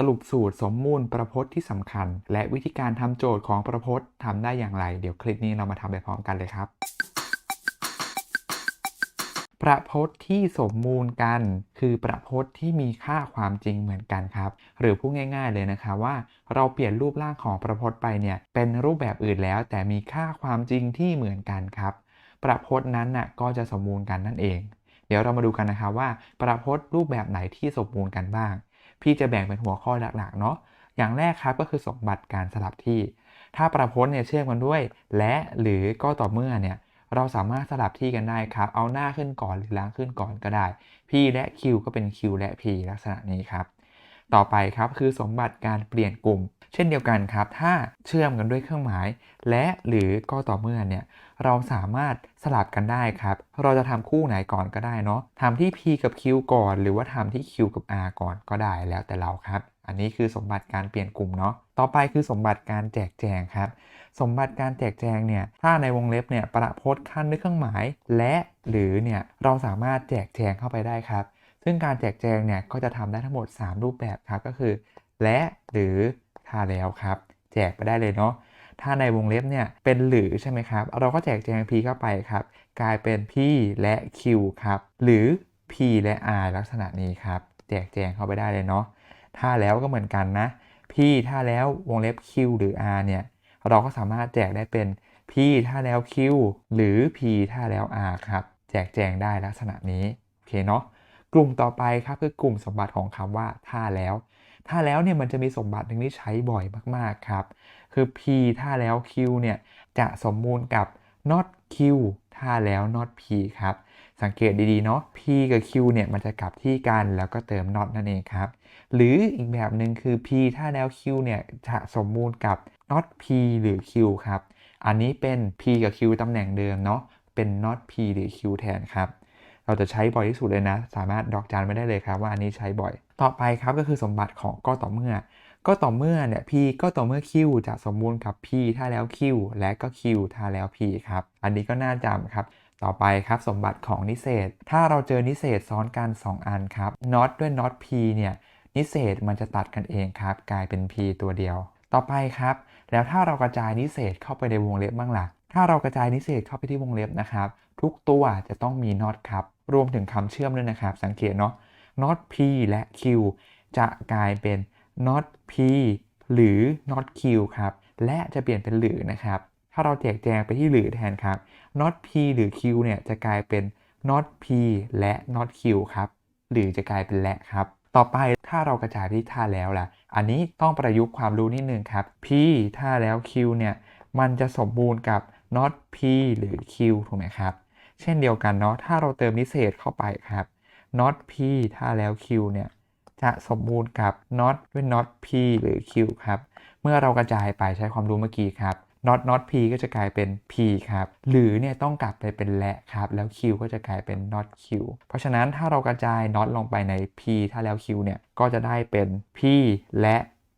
สรุปสูตรสมมูลประพจน์ที่สำคัญ และวิธีการทำโจทย์ของประพจน์ทำได้อย่างไร เดี๋ยวคลิปนี้เรามาทำไปพร้อมกันเลยครับ ประพจน์ที่สมมูลกัน คือประพจน์ที่มีค่าความจริงเหมือนกันครับ หรือพูดง่ายๆเลยนะคะว่า เราเปลี่ยนรูปร่างของประพจน์ไปเนี่ยเป็นรูปแบบอื่นแล้ว แต่มีค่าความจริงที่เหมือนกันครับ ประพจน์นั้นน่ะก็จะสมมูลกันนั่นเอง เดี๋ยวเรามาดูกันนะคะว่า ประพจน์รูปแบบไหนที่สมมูลกันบ้าง พี่จะแบ่งเป็นหัวข้อหลักๆเนาะอย่างแรกครับก็คือสมบัติการสลับที่ ถ้าประพจน์เนี่ยเชื่อมกันด้วย และหรือก็ต่อเมื่อเนี่ยเราสามารถสลับที่กันได้ครับ เอาหน้าขึ้นก่อนหรือล้างขึ้นก่อนก็ได้ P และ Q ก็เป็น Q และ P ลักษณะนี้ครับ ต่อไปครับคือสมบัติการเปลี่ยนกลุ่ม เช่นเดียวกันครับ ถ้าเชื่อมกันด้วยเครื่องหมาย และหรือก็ต่อเมื่อเนี่ยเราสามารถสลับกันได้ครับ เราจะทำคู่ไหนก่อนก็ได้เนาะทำที่ P กับ Q ก่อน หรือว่าทำที่ Q กับ R ก่อนก็ได้แล้วแต่เราครับ อันนี้คือสมบัติการเปลี่ยนกลุ่มเนาะต่อไปคือสมบัติการแจกแจงครับสมบัติการแจกแจงเนี่ย ถ้าในวงเล็บเนี่ยประพจน์ขั้นด้วยเครื่องหมาย และหรือเนี่ยเราสามารถแจกแจงเข้าไปได้ครับ ซึ่งการแจกแจงเนี่ยก็จะทำได้ทั้งหมด 3 รูปแบบครับก็คือ และหรือถ้าแล้วครับ แจกไปได้เลยเนาะถ้าในวงเล็บเนี่ยเป็นหรือใช่ไหมครับ เราก็แจกแจง p เข้าไปครับ กลายเป็น p และ q ครับ หรือ p และ r ลักษณะนี้ครับ แจกแจงเข้าไปได้เลยเนาะถ้าแล้วก็เหมือนกันนะ p ถ้าแล้ววงเล็บ q หรือ r เนี่ยเราก็สามารถแจกได้เป็น p ถ้าแล้ว q หรือ p ถ้าแล้ว r ครับ แจกแจงได้ลักษณะนี้ โอเคเนาะ กลุ่มต่อไปครับคือกลุ่มสมบัติของคำว่าถ้าแล้วถ้าแล้วเนี่ยมันจะมีสมบัติหนึ่งที่ใช้บ่อยมากๆครับ คือ p ถ้าแล้ว q เนี่ยจะสมมูลกับ not q ถ้าแล้ว not p ครับ สังเกตดีๆเนาะ p กับ q เนี่ยมันจะกลับที่กันแล้วก็เติม not นั่นเองครับ หรืออีกแบบหนึ่งคือ p ถ้าแล้ว q เนี่ยจะสมมูลกับ not p หรือ q ครับ อันนี้เป็น p กับ q ตำแหน่งเดิมเนาะเป็น not p หรือ q แทนครับ เราจะใช้บ่อยที่สุดเลยนะ สามารถดอกจันไม่ได้เลยครับว่าอันนี้ใช้บ่อย ต่อไปครับก็คือสมบัติของก็ต่อเมื่อ ก็ต่อเมื่อเนี่ย p ก็ต่อเมื่อ q จะสมบูรณ์กับ p ถ้าแล้ว q และก็ q ถ้าแล้ว p ครับ อันนี้ก็น่าจำครับต่อไปครับสมบัติของนิเศษ ถ้าเราเจอนิเศษซ้อนกัน 2 อันครับ not ด้วย not p เนี่ย นิเศษมันจะตัดกันเองครับ กลายเป็น p ตัวเดียว ต่อไปครับ แล้วถ้าเรากระจายนิเศษเข้าไปในวงเล็บบ้างล่ะ ถ้าเรากระจายนิเศษเข้าไปที่วงเล็บนะครับ ทุกตัวจะต้องมี not ครับ รวมถึงคำเชื่อมด้วยนะครับ สังเกตเนาะ not p และ q จะกลายเป็น not p หรือ not q ครับ และจะเปลี่ยนเป็นหรือนะครับ ถ้าเราแจกแจงไปที่หรือแทนครับ not p หรือ q เนี่ยจะกลายเป็น not p และ not q ครับ หรือจะกลายเป็นและครับ ต่อไปถ้าเรากระจายไปที่ท่าแล้วล่ะ อันนี้ต้องประยุกต์ความรู้นิดนึงครับ p ถ้าแล้ว q เนี่ยมันจะสมบูรณ์กับ not p หรือ q ถูกไหมครับ เช่นเดียวกันเนาะถ้าเราเติมนิเศษเข้าไปครับ not p ถ้าแล้ว q เนี่ยจะสมบูรณ์กับ not ด้วย not p หรือ q ครับ เมื่อเรากระจายไปใช้ความรู้เมื่อกี้ครับ not not p ก็จะกลายเป็น p ครับ หรือเนี่ยต้องกลับไปเป็นและครับ แล้ว q ก็จะกลายเป็น not q เพราะฉะนั้นถ้าเรากระจาย not ลงไปใน p ถ้าแล้ว q เนี่ยก็จะได้เป็น p และ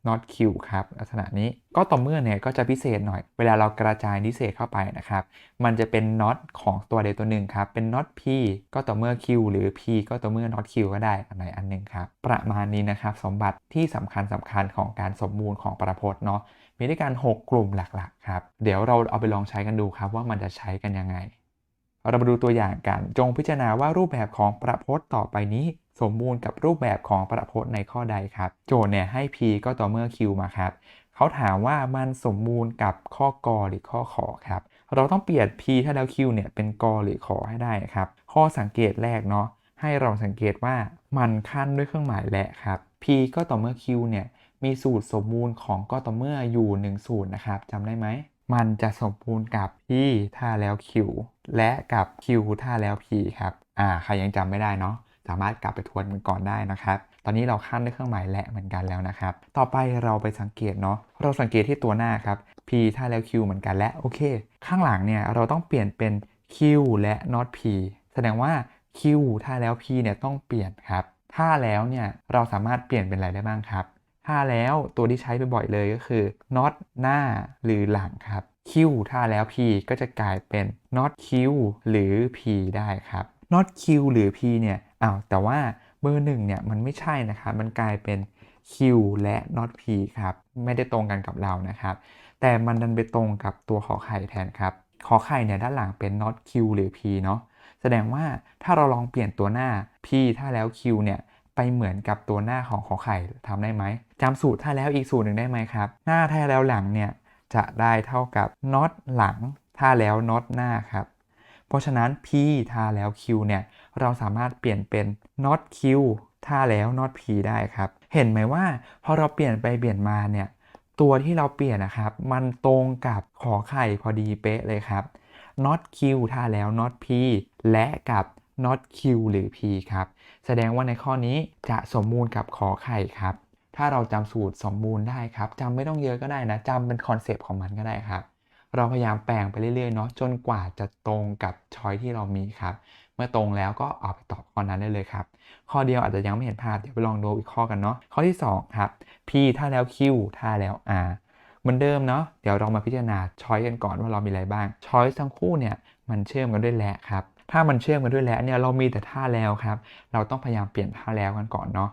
not q ครับลักษณะนี้ก็ต่อเมื่อเนี่ยก็จะพิเศษหน่อย เวลาเรากระจายนิเศษเข้าไปนะครับ มันจะเป็น not ของตัวใดตัวหนึ่งครับ เป็น not p ก็ต่อเมื่อ q หรือ p ก็ต่อเมื่อ not q ก็ได้อันไหนอันหนึ่งครับ ประมาณนี้นะครับ สมบัติที่สำคัญสำคัญของการสมมูลของประพจน์เนาะมีด้วยกัน 6 กลุ่มหลักๆครับ เดี๋ยวเราเอาไปลองใช้กันดูครับว่ามันจะใช้กันยังไง เรามาดูตัวอย่างกันจงพิจารณาว่ารูปแบบของประพจน์ต่อไปนี้ สมบูรณ์กับรูปแบบของประพจน์ในข้อใดครับ โจทย์เนี่ยให้ p ก็ต่อเมื่อ q มาครับเขาถามว่ามันสมบูรณ์กับข้อกอหรือข้อขอครับเราต้องเปลี่ยน p ถ้าแล้ว q เนี่ยเป็นกอหรือขอให้ได้ครับ ข้อสังเกตแรกเนาะให้เราสังเกตว่ามันขั้นด้วยเครื่องหมายและครับ p ก็ต่อเมื่อ q เนี่ยมีสูตรสมมูลของก็ต่อเมื่ออยู่1สูตรนะครับจำได้ไหม มันจะสมบูรณ์กับ p ถ้าแล้ว q และกับ q ถ้าแล้ว p ครับอ่าใครยังจำไม่ได้เนาะสามารถกลับไปทวนกันก่อนได้นะครับ ตอนนี้เราขั้นด้วยเครื่องหมายและเหมือนกันแล้วนะครับ ต่อไปเราไปสังเกตเนาะ เราสังเกตที่ตัวหน้าครับ p ถ้าแล้ว q เหมือนกันและโอเค ข้างหลังเนี่ยเราต้องเปลี่ยนเป็น q และ not p แสดงว่า q ถ้าแล้ว p เนี่ยต้องเปลี่ยนครับ ถ้าแล้วเนี่ยเราสามารถเปลี่ยนเป็นอะไรได้บ้างครับ ถ้าแล้วตัวที่ใช้บ่อยๆเลยก็คือ not หน้าหรือหลังครับ q ถ้าแล้ว p ก็จะกลายเป็น not q หรือ p ได้ครับ not q หรือ p เนี่ยอ้าวแต่ว่าเบอร์หนึ่งเนี่ยมันไม่ใช่นะครับมันกลายเป็น q Q และ not P ครับ ไม่ได้ตรงกันกับเรานะครับ แต่มันดันไปตรงกับตัวขอไข่แทนครับขอไข่เนี่ยด้านหลังเป็น not Q หรือ P เนาะแสดงว่าถ้าเราลองเปลี่ยนตัวหน้า P ถ้าแล้ว Q เนี่ยไปเหมือนกับตัวหน้าของขอไข่ทำได้ไหม จำสูตรถ้าแล้วอีกสูตรหนึ่งได้ไหมครับ หน้าถ้าแล้วหลังเนี่ยจะได้เท่ากับ not หลังถ้าแล้ว not หน้าครับ เพราะฉะนั้น P ถ้าแล้ว Q เนี่ยเราสามารถเปลี่ยนเป็น not Q ถ้าแล้ว not P ได้ครับ เห็นไหมว่าพอเราเปลี่ยนไปเปลี่ยนมาเนี่ยตัวที่เราเปลี่ยนนะครับ มันตรงกับขอไข่พอดีเป๊ะเลยครับ not Q ถ้าแล้ว not P และกับ not Q หรือ P ครับ แสดงว่าในข้อนี้จะสมมูลกับขอไข่ครับ ถ้าเราจำสูตรสมบูรณ์ได้ครับจำไม่ต้องเยอะก็ได้นะจำเป็นคอนเซปต์ของมันก็ได้ครับ เราพยายามแปลงไปเรื่อยๆเนาะจนกว่าจะตรงกับช้อยที่เรามีครับ เมื่อตรงแล้วก็เอาไปตอบข้อนั้นได้เลยครับ ข้อเดียวอาจจะยังไม่เห็นภาพเดี๋ยวไปลองดูอีกข้อกันเนาะข้อที่ 2 ครับ P ถ้าแล้ว Q ถ้าแล้ว R เหมือนเดิมเนาะเดี๋ยวเรามาพิจารณาช้อยกันก่อนว่าเรามีอะไรบ้างช้อยทั้งคู่เนี่ยมันเชื่อมกันด้วยและครับถ้ามันเชื่อมกันด้วยและเนี่ยเรามีแต่ท่าแล้วครับ เราต้องพยายามเปลี่ยนท่าแล้วกันก่อนเนาะ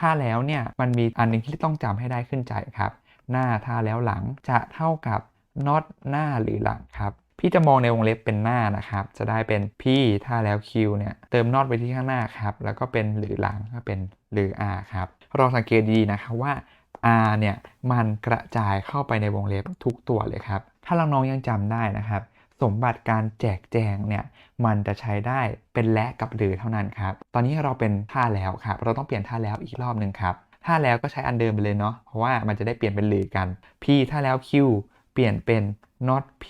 ท่าแล้วเนี่ยมันมีอันหนึงที่ต้องจำให้ได้ขึ้นใจครับ หน้าท่าแล้วหลังจะเท่ากับ not หน้าหรือหลังครับพี่จะมองในวงเล็บเป็นหน้านะครับ จะได้เป็น P ถ้าแล้ว Q เนี่ยเติม not ไปที่ข้างหน้าครับ แล้วก็เป็นหรือหลังก็เป็นหรือ R ครับ เราสังเกตดีนะครับว่า R เนี่ยมันกระจายเข้าไปในวงเล็บทุกตัวเลยครับ ถ้าน้องๆยังจำได้นะครับ สมบัติการแจกแจงเนี่ยมันจะใช้ได้เป็นและกับหรือเท่านั้นครับ ตอนนี้เราเป็นท่าแล้วครับ เราต้องเปลี่ยนท่าแล้วอีกรอบหนึ่งครับ ท่าแล้วก็ใช้อันเดิมไปเลยเนาะ เพราะว่ามันจะได้เปลี่ยนเป็นหรือกัน P ท่าแล้ว Q เปลี่ยนเป็น not P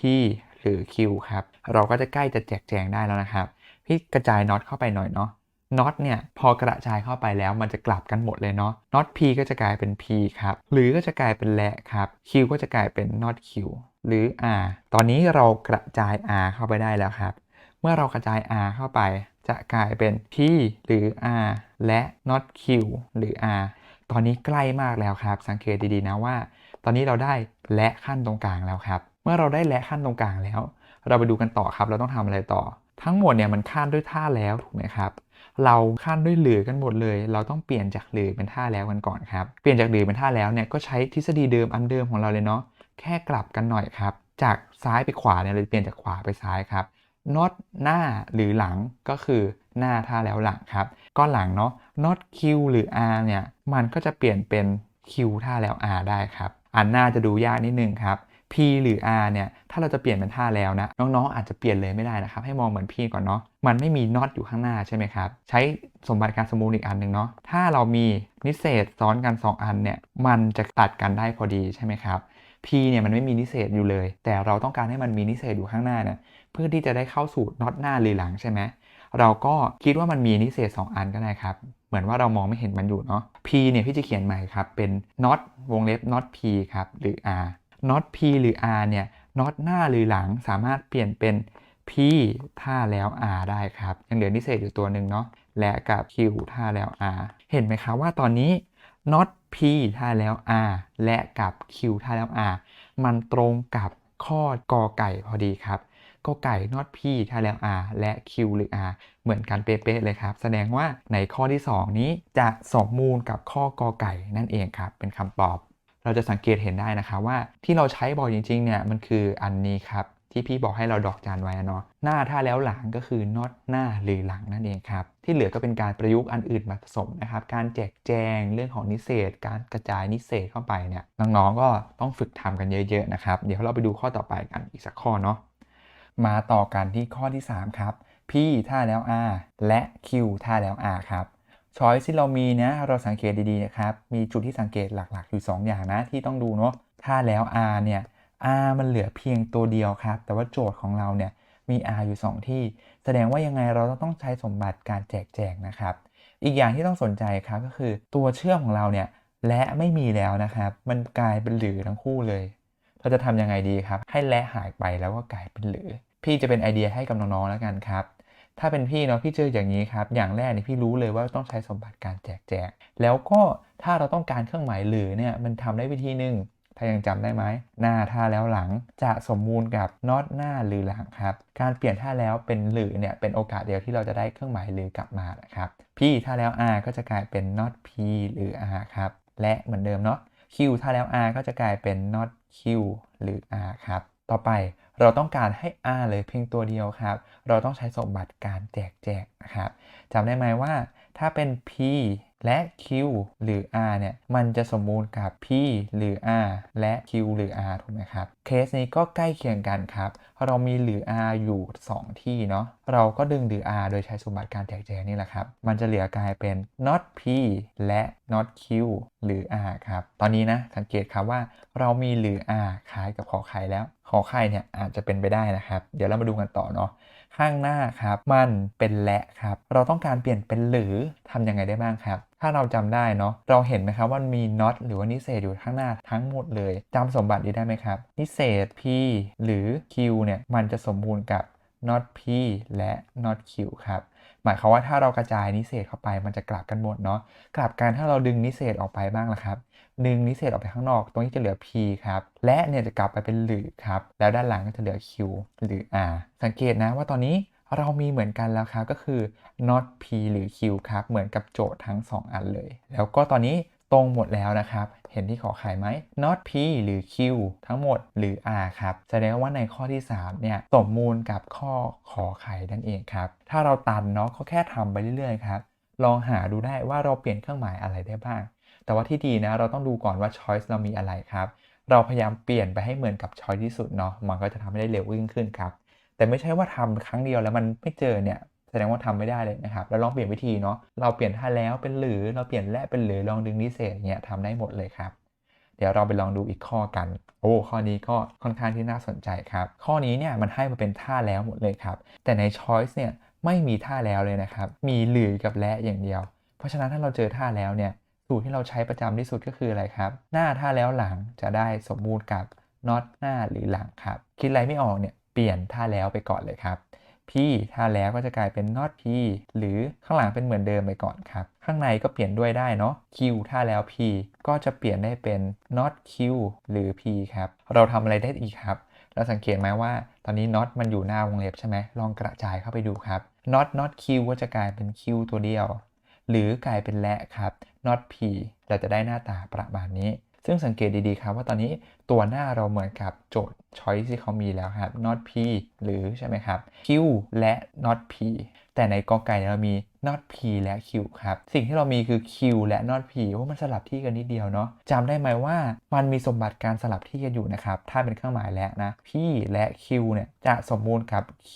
หรือ Q ครับ เราก็จะใกล้จะแจกแจงได้แล้วนะครับ พี่กระจาย not เข้าไปหน่อยเนาะ not เนี่ยพอกระจายเข้าไปแล้วมันจะกลับกันหมดเลยเนาะ not p ก็จะกลายเป็น p ครับ หรือก็จะกลายเป็นและครับ q ก็จะกลายเป็น not q หรือ r ตอนนี้เรากระจาย r เข้าไปได้แล้วครับ เมื่อเรากระจาย r เข้าไป จะกลายเป็น p หรือ r และ not q หรือ r ตอนนี้ใกล้มากแล้วครับ สังเกตดีๆนะว่า ตอนนี้เราได้และขั้นตรงกลางแล้วครับ เมื่อเราได้และขั้นตรงกลางแล้ว เราไปดูกันต่อครับ เราต้องทำอะไรต่อ ทั้งหมดเนี่ยมันขั้นด้วยท่าแล้วถูกไหมครับ เราขั้นด้วยหรือกันหมดเลย เราต้องเปลี่ยนจากหรือเป็นท่าแล้วกันก่อนครับ เปลี่ยนจากหรือเป็นท่าแล้วเนี่ยก็ใช้ทฤษฎีเดิมอันเดิมของเราเลยเนาะ แค่กลับกันหน่อยครับ จากซ้ายไปขวาเนี่ยเราเปลี่ยนจากขวาไปซ้ายครับ not หน้าหรือหลังก็คือหน้าท่าแล้วหลังครับ ก็หลังเนาะ not q หรือ r เนี่ยมันก็จะเปลี่ยนเป็น q ท่าแล้ว r ได้ครับอันหน้าจะดูยากนิดนึงครับ P หรือ R เนี่ยถ้าเราจะเปลี่ยนเป็นท่าแล้วนะน้องๆอาจจะเปลี่ยนเลยไม่ได้นะครับ ให้มองเหมือน P ก่อนเนาะมันไม่มี not อยู่ข้างหน้าใช่ไหมครับ ใช้สมบัติการสมมูลอีกอันหนึ่งเนาะถ้าเรามีนิเศษซ้อนกัน 2 อันเนี่ยมันจะตัดกันได้พอดีใช่ไหมครับ P เนี่ยมันไม่มีนิเศษอยู่เลย แต่เราต้องการให้มันมีนิเศษอยู่ข้างหน้าเนี่ยเพื่อที่จะได้เข้าสู่ not หน้าหรือหลังใช่ไหมเราก็คิดว่ามันมีนิเศษ 2 อันก็ได้ครับ เหมือนว่าเรามองไม่เห็นมันอยู่เนาะ P เนี่ยพี่จะเขียนใหม่ครับ เป็น not วงเล็บ not P ครับ หรือ R not P หรือ R เนี่ย not หน้าหรือหลังสามารถเปลี่ยนเป็น P ถ้าแล้ว R ได้ครับ ยังเหลือนิเศษอยู่ตัวหนึ่งเนาะ และกับ Q ถ้าแล้ว R เห็นไหมครับว่าตอนนี้ not P ถ้าแล้ว R และกับ Q ถ้าแล้ว R มันตรงกับข้อกอไก่พอดีครับกอไก่ not P ถ้าแล้ว R และ Q หรือ R เหมือนกันเป๊ะๆเลยครับ แสดงว่าในข้อที่ 2 นี้จะสมมูลกับข้อกอไก่นั่นเองครับ เป็นคำตอบ เราจะสังเกตเห็นได้นะครับว่าที่เราใช้บ่อยจริงๆเนี่ยมันคืออันนี้ครับ ที่พี่บอกให้เราดอกจันไว้เนาะหน้าถ้าแล้วหลังก็คือ not หน้าหรือหลังนั่นเองครับ ที่เหลือก็เป็นการประยุกต์อันอื่นมาผสมนะครับ การแจกแจงเรื่องของนิเศษ การกระจายนิเศษเข้าไปเนี่ยน้องๆก็ต้องฝึกทำกันเยอะๆนะครับ เดี๋ยวเราไปดูข้อต่อไปกันอีกสักข้อเนาะมาต่อกันที่ข้อที่ 3 ครับ P ถ้าแล้ว R และ Q ถ้าแล้ว R ครับช้อยที่เรามีนะเราสังเกตดีๆนะครับ มีจุดที่สังเกตหลักๆ อยู่ 2 อย่างนะที่ต้องดูเนาะถ้าแล้ว R เนี่ย R มันเหลือเพียงตัวเดียวครับ แต่ว่าโจทย์ของเราเนี่ยมี R อยู่ 2 ที่ แสดงว่ายังไงเราต้องใช้สมบัติการแจกแจงนะครับ อีกอย่างที่ต้องสนใจครับก็คือตัวเชื่อมของเราเนี่ยและไม่มีแล้วนะครับ มันกลายเป็นหรือทั้งคู่เลย เราจะทำยังไงดีครับ ให้และหายไปแล้วก็กลายเป็นหรือ พี่จะเป็นไอเดียให้กับน้องๆแล้วกันครับ ถ้าเป็นพี่เนาะพี่เจออย่างนี้ครับ อย่างแรกเนี่ยพี่รู้เลยว่าต้องใช้สมบัติการแจกแจง แล้วก็ถ้าเราต้องการเครื่องหมายหรือเนี่ยมันทำได้วิธีหนึ่ง ถ้ายังจำได้ไหมหน้าท่าแล้วหลังจะสมมูลกับ not หน้าหรือหลังครับ การเปลี่ยนท่าแล้วเป็นหรือเนี่ยเป็นโอกาสเดียวที่เราจะได้เครื่องหมายหรือกลับมานะครับ p ท่าแล้ว r ก็จะกลายเป็น not p หรือ r ครับและเหมือนเดิมเนาะ Q ถ้าแล้ว R ก็จะกลายเป็น not Q หรือ R ครับ ต่อไปเราต้องการให้ R เลยเพียงตัวเดียวครับ เราต้องใช้สมบัติการแจกแจกนะครับจำได้ไหมว่า ถ้าเป็น P และ Q หรือ R เนี่ย มันจะสมมูลกับ P หรือ R และ Q หรือ R ถูกไหมครับ เคสนี้ก็ใกล้เคียงกันครับ เรามีหรือ R อยู่ 2 ที่เนาะ เราก็ดึงหรือ R โดยใช้สมบัติการแจกแจงนี่แหละครับ มันจะเหลือกลายเป็น not P และ not Q หรือ R ครับ ตอนนี้นะ สังเกตครับว่า เรามีหรือ R คล้ายกับขอไข่แล้ว ขอไข่เนี่ยอาจจะเป็นไปได้นะครับ เดี๋ยวเรามาดูกันต่อเนาะ ข้างหน้าครับ มันเป็นและครับ เราต้องการเปลี่ยนเป็นหรือทำยังไงได้บ้างครับ ถ้าเราจำได้เนาะเราเห็นไหมครับว่ามี not หรือว่านิเศษอยู่ข้างหน้าทั้งหมดเลยจำสมบัตินี้ได้ไหมครับ นิเศษ p หรือ q เนี่ยมันจะสมบูรณ์กับ not p และ not q ครับ หมายความว่าถ้าเรากระจายนิเศษเข้าไปมันจะกลับกันหมดเนาะกลับกันถ้าเราดึงนิเศษออกไปบ้างล่ะครับดึงนิเศษออกไปข้างนอกตรงนี้จะเหลือ p ครับและเนี่ยจะกลับไปเป็นหรือครับแล้วด้านหลังก็จะเหลือ q หรือ r สังเกตนะว่าตอนนี้เรามีเหมือนกันแล้วครับก็คือ not p หรือ q ครับเหมือนกับโจทย์ทั้ง 2 อันเลย แล้วก็ตอนนี้ ตรงหมดแล้วนะครับ เห็นที่ขอไข่ไหม not p หรือ q ทั้งหมดหรือ r ครับ แสดงว่าในข้อที่ 3 เนี่ย สมมูลกับข้อขอไข่นั่นเองครับ ถ้าเราตันเนาะก็แค่ทำไปเรื่อยๆครับ ลองหาดูได้ว่าเราเปลี่ยนเครื่องหมายอะไรได้บ้าง แต่ว่าที่ดีนะ เราต้องดูก่อนว่า choice เรามีอะไรครับ เราพยายามเปลี่ยนไปให้เหมือนกับ choice ที่สุดเนาะ มันก็จะทำให้ได้เร็วยิ่งขึ้นครับ แต่ไม่ใช่ว่าทำครั้งเดียวแล้วมันไม่เจอเนี่ย แสดงว่าทำไม่ได้เลยนะครับ แล้วลองเปลี่ยนวิธีเนาะ เราเปลี่ยนท่าแล้วเป็นหรือ เราเปลี่ยนและเป็นหรือลองดึงนิเศษเนี่ยทำได้หมดเลยครับ เดี๋ยวเราไปลองดูอีกข้อกัน โอ้ ข้อนี้ก็ค่อนข้างที่น่าสนใจครับ ข้อนี้เนี่ยมันให้มาเป็นท่าแล้วหมดเลยครับ แต่ใน choice เนี่ยไม่มีท่าแล้วเลยนะครับ มีหรือกับและอย่างเดียว เพราะฉะนั้นถ้าเราเจอท่าแล้วเนี่ย สูตรที่เราใช้ประจำที่สุดก็คืออะไรครับ หน้าท่าแล้วหลังจะได้สมมูลกับ not หน้าหรือหลังครับ คิดอะไรไม่ออกเนี่ยเปลี่ยนท่าแล้วไปก่อนเลยครับ p ท่าแล้วก็จะกลายเป็น not p หรือข้างหลังเป็นเหมือนเดิมไปก่อนครับ ข้างในก็เปลี่ยนด้วยได้เนาะ q ท่าแล้ว p ก็จะเปลี่ยนได้เป็น not q หรือ p ครับ เราทำอะไรได้อีกครับ เราสังเกตไหมว่าตอนนี้ not มันอยู่หน้าวงเล็บใช่ไหมลองกระจายเข้าไปดูครับ not not q ก็จะกลายเป็น q ตัวเดียว หรือกลายเป็นและครับ not p เราจะได้หน้าตาประมาณนี้ ซึ่งสังเกตดีๆครับว่าตอนนี้ตัวหน้าเราเหมือนกับโจทย์ choice ที่เขามีแล้วครับ not p หรือใช่ไหมครับ q และ not p แต่ในกอไก่เรามี not p และ q ครับ สิ่งที่เรามีคือ q และ not p ว่ามันสลับที่กันนิดเดียวเนาะจำได้ไหมว่ามันมีสมบัติการสลับที่กันอยู่นะครับ ถ้าเป็นเครื่องหมายและนะ p และ q เนี่ยจะสมบูรณ์กับ q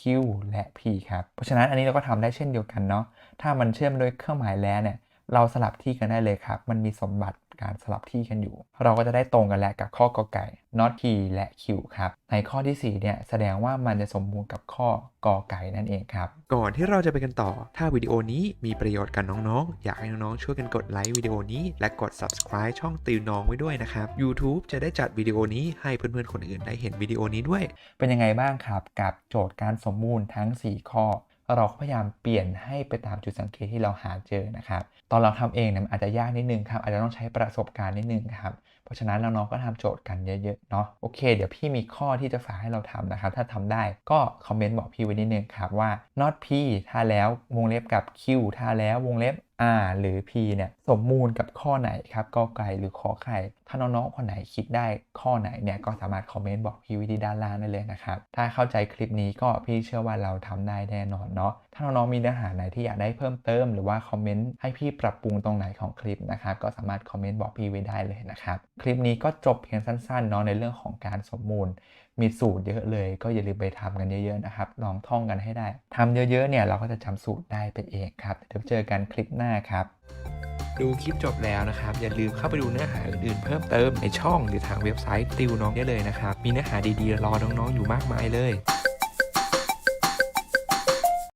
และ p ครับ เพราะฉะนั้นอันนี้เราก็ทำได้เช่นเดียวกันเนาะถ้ามันเชื่อมโดยเครื่องหมายและเนี่ย เราสลับที่กันได้เลยครับ มันมีสมบัติการสลับที่กันอยู่ เราก็จะได้ตรงกันแล้วกับข้อกอไก่ not p และ q ครับ ในข้อที่ 4 เนี่ย แสดงว่ามันจะสมบูรณ์กับข้อกอไก่นั่นเองครับ ก่อนที่เราจะไปกันต่อ ถ้าวิดีโอนี้มีประโยชน์กับน้องๆ อยากให้น้องๆ ช่วยกันกดไลค์วิดีโอนี้ และกด subscribe ช่องติวน้องไว้ด้วยนะครับ YouTube จะได้จัดวิดีโอนี้ให้เพื่อนๆ คนอื่นได้เห็นวิดีโอนี้ด้วย เป็นยังไงบ้างครับ กับโจทย์การสมมูลทั้ง 4 ข้อ เราพยายามเปลี่ยนให้ไปตามจุดสังเกตที่เราหาเจอนะครับ ตอนเราทำเองเนี่ยอาจจะยากนิดนึงครับอาจจะต้องใช้ประสบการณ์นิดนึงครับเพราะฉะนั้นน้องๆก็ทำโจทย์กันเยอะๆเนาะโอเค เดี๋ยวพี่มีข้อที่จะฝากให้เราทำนะครับ ถ้าทำได้ก็คอมเมนต์บอกพี่ไว้นิดนึงครับว่า not p ถ้าแล้ววงเล็บกับ q ถ้าแล้ววงเล็บ r หรือ p เนี่ยสมมูลกับข้อไหนครับกอไก่หรือขอไข่ถ้าน้องๆคนไหนคิดได้ข้อไหนเนี่ยก็สามารถคอมเมนต์บอกพี่วิธีด้านล่างได้เลยนะครับ ถ้าเข้าใจคลิปนี้ก็พี่เชื่อว่าเราทำได้แน่นอนเนาะถ้าน้องๆมีเนื้อหาไหนที่อยากได้เพิ่มเติม หรือว่าคอมเมนต์ให้พี่ปรับปรุงตรงไหนของคลิปนะครับก็สามารถคอมเมนต์บอกพี่ไว้ได้เลยนะครับคลิปนี้ก็จบเพียงสั้นๆเนาะในเรื่องของการสมมูล มีสูตรเยอะเลย ก็อย่าลืมไปทำกันเยอะๆนะครับ ลองท่องกันให้ได้ทำเยอะๆเนี่ยเราก็จะจำสูตรได้เปเองครับ เดี๋ยวเจอกันคลิปหน้าครับ ดูคลิปจบแล้วนะครับ อย่าลืมเข้าไปดูเนื้อหาอื่นๆ เพิ่มเติมในช่องหรือทางเว็บไซต์ติวน้องได้เลยนะครับ มีเนื้อหาดีๆ รอน้องๆอยู่มากมายเลย